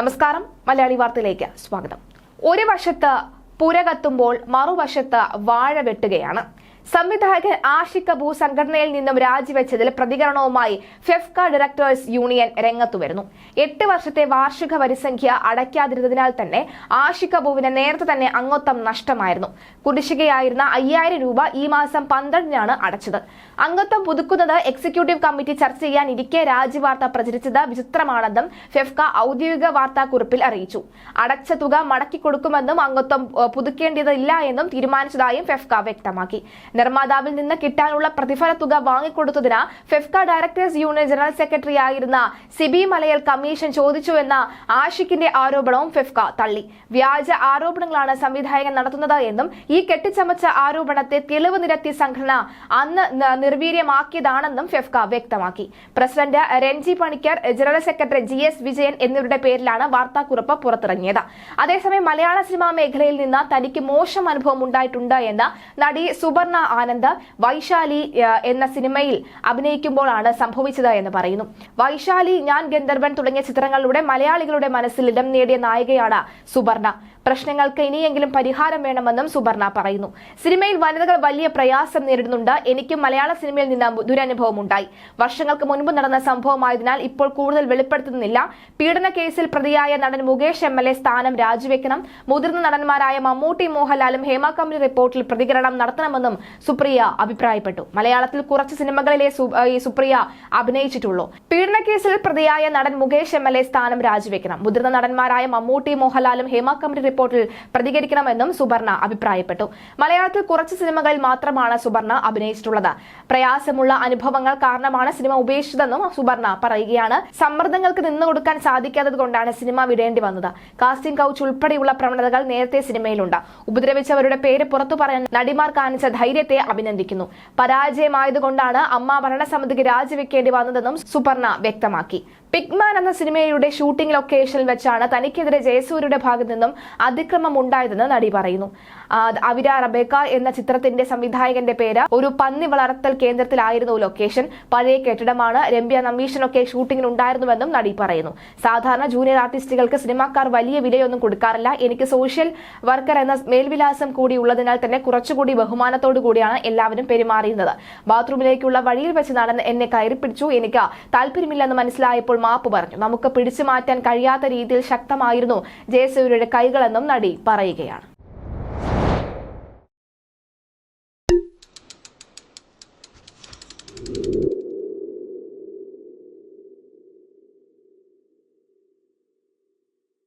നമസ്കാരം. മലയാളി വാർത്തയിലേക്ക് സ്വാഗതം. ഒരു വശത്ത് പുര കത്തുമ്പോൾ മറുവശത്ത് വാഴ വെട്ടുകയാണ്. സംവിധായകൻ ആഷിഖ് കപൂർ സംഘടനയിൽ നിന്നും രാജിവെച്ചതിൽ പ്രതികരണവുമായി ഫെഫ്ക ഡയറക്ടേഴ്സ് യൂണിയൻ രംഗത്തു വരുന്നു. എട്ട് വർഷത്തെ വാർഷിക വരിസംഖ്യ അടയ്ക്കാതിരുന്നതിനാൽ തന്നെ ആഷിഖ് കപൂവിന് നേരത്തെ തന്നെ അംഗത്വം നഷ്ടമായിരുന്നു. കുടിശ്ശികയായിരുന്ന അയ്യായിരം രൂപ ഈ മാസം പന്ത്രണ്ടിനാണ് അടച്ചത്. അംഗത്വം പുതുക്കുന്നത് എക്സിക്യൂട്ടീവ് കമ്മിറ്റി ചർച്ച ചെയ്യാനിരിക്കെ രാജിവാർത്ത പ്രചരിച്ചത് വിചിത്രമാണെന്നും ഫെഫ്ക ഔദ്യോഗിക വാർത്താക്കുറിപ്പിൽ അറിയിച്ചു. അടച്ച തുക മടക്കി കൊടുക്കുമെന്നും അംഗത്വം പുതുക്കേണ്ടതില്ല എന്നും തീരുമാനിച്ചതായും ഫെഫ്ക വ്യക്തമാക്കി. നിർമ്മാതാവിൽ നിന്ന് കിട്ടാനുള്ള പ്രതിഫല തുക വാങ്ങിക്കൊടുത്തതിന് FEFKA directors union general secretary ആയിരുന്ന സിബി മലയൽ കമ്മീഷൻ ചോദിച്ചുവെന്ന ആഷിഖിന്റെ ആരോപണവും ഫെഫ്ക തള്ളി. വ്യാജ ആരോപണങ്ങളാണ് സംവിധായകൻ നടത്തുന്നത് എന്നും ഈ കെട്ടിച്ചമച്ച ആരോപണത്തെ തെളിവ് നിരത്തിയ സംഘടന അന്ന് നിർവീര്യമാക്കിയതാണെന്നും ഫെഫ്ക വ്യക്തമാക്കി. President Ranji Panicker general secretary G S Vijayan എന്നിവരുടെ പേരിലാണ് വാർത്താക്കുറിപ്പ് പുറത്തിറങ്ങിയത്. അതേസമയം മലയാള സിനിമാ മേഖലയിൽ നിന്ന് തനിക്ക് മോശം അനുഭവം ഉണ്ടായിട്ടുണ്ട് എന്ന് നടി സുവർണ ആനന്ദ് വൈശാലി എന്ന സിനിമയിൽ അഭിനയിക്കുമ്പോഴാണ് സംഭവിച്ചത് എന്ന് പറയുന്നു. വൈശാലി ഞാൻ ഗന്ധർവൻ തുടങ്ങിയ ചിത്രങ്ങളിലൂടെ മലയാളികളുടെ മനസ്സിൽ ഇടം നേടിയ നായികയാണ് സുബർണ. പ്രശ്നങ്ങൾക്ക് ഇനിയെങ്കിലും പരിഹാരം വേണമെന്നും സുബർണ പറയുന്നു. സിനിമയിൽ വനിതകൾ വലിയ പ്രയാസം നേരിടുന്നുണ്ട്. എനിക്കും മലയാള സിനിമയിൽ നിന്ന് ദുരനുഭവം ഉണ്ടായി. വർഷങ്ങൾക്ക് മുൻപ് നടന്ന സംഭവമായതിനാൽ ഇപ്പോൾ കൂടുതൽ വെളിപ്പെടുത്തുന്നില്ല. പീഡന കേസിൽ പ്രതിയായ നടൻ മുകേഷ് എം സ്ഥാനം രാജിവെക്കണം. മുതിർന്ന നടന്മാരായ മമ്മൂട്ടി മോഹൻലാലും ഹേമ കമ്പനി റിപ്പോർട്ടിൽ പ്രതികരണം നടത്തണമെന്നും സുപ്രിയ അഭിപ്രായപ്പെട്ടു. മലയാളത്തിൽ കുറച്ച് സിനിമകളിലെ സുപ്രിയ അഭിനയിച്ചിട്ടുള്ളൂ. പീഡനക്കേസിൽ കേസിൽ പ്രതിയായ നടൻ മുകേഷ് എം എൽ എ സ്ഥാനം രാജിവെക്കണം. മുതിർന്ന നടന്മാരായ മമ്മൂട്ടി മോഹൻലാലും ഹേമ കമ്പനി റിപ്പോർട്ടിൽ പ്രതികരിക്കണമെന്നും സുബർണ അഭിപ്രായപ്പെട്ടു. മലയാളത്തിൽ കുറച്ച് സിനിമകളിൽ മാത്രമാണ് സുബർണ അഭിനയിച്ചിട്ടുള്ളത്. പ്രയാസമുള്ള അനുഭവങ്ങൾ കാരണമാണ് സിനിമ ഉപേക്ഷിച്ചതെന്നും സുബർണ പറയുകയാണ്. സമ്മർദ്ദങ്ങൾക്ക് നിന്നു കൊടുക്കാൻ സാധിക്കാത്തത് കൊണ്ടാണ് സിനിമ വിടേണ്ടി വന്നത്. കാസ്റ്റിംഗ് കൗച്ച് ഉൾപ്പെടെയുള്ള പ്രവണതകൾ നേരത്തെ സിനിമയിലുണ്ട്. ഉപദ്രവിച്ചവരുടെ പേര് പുറത്തു പറയാൻ നടിമാർ കാണിച്ച ധൈര്യത്തെ അഭിനന്ദിക്കുന്നു. പരാജയമായതുകൊണ്ടാണ് അമ്മ ഭരണസമിതിക്ക് രാജിവെക്കേണ്ടി വന്നതെന്നും സുപർണ വ്യക്തമാക്കി. പിഗ്മാൻ എന്ന സിനിമയുടെ ഷൂട്ടിംഗ് ലൊക്കേഷനിൽ വെച്ചാണ് തനിക്കെതിരെ ജയസൂര്യയുടെ ഭാഗത്തു നിന്നും അതിക്രമം ഉണ്ടായതെന്ന് നടി പറയുന്നു. അവിര റബേക്ക എന്ന ചിത്രത്തിന്റെ സംവിധായകന്റെ പേര് ഒരു പന്നി വളർത്തൽ കേന്ദ്രത്തിലായിരുന്നു ലൊക്കേഷൻ. പഴയ കെട്ടിടമാണ്. രമ്യ നമ്പീഷനൊക്കെ ഷൂട്ടിംഗിൽ ഉണ്ടായിരുന്നുവെന്നും നടി പറയുന്നു. സാധാരണ ജൂനിയർ ആർട്ടിസ്റ്റുകൾക്ക് സിനിമാക്കാർ വലിയ വിലയൊന്നും കൊടുക്കാറില്ല. എനിക്ക് സോഷ്യൽ വർക്കർ എന്ന മേൽവിലാസം കൂടി ഉള്ളതിനാൽ തന്നെ കുറച്ചുകൂടി ബഹുമാനത്തോടു കൂടിയാണ് എല്ലാവരും പെരുമാറിയിരുന്നത്. ബാത്റൂമിലേക്കുള്ള വഴിയിൽ വെച്ച് നടൻ എന്നെ കയറി പിടിച്ചു. എനിക്ക് താല്പര്യമില്ലെന്ന് മനസ്സിലായപ്പോൾ മാപ്പ് പറഞ്ഞു. നമുക്ക് പിടിച്ചു മാറ്റാൻ കഴിയാത്ത രീതിയിൽ ശക്തമായിരുന്നു ജയസൂര്യയുടെ കൈകളെന്നും നടി പറയുകയാണ്.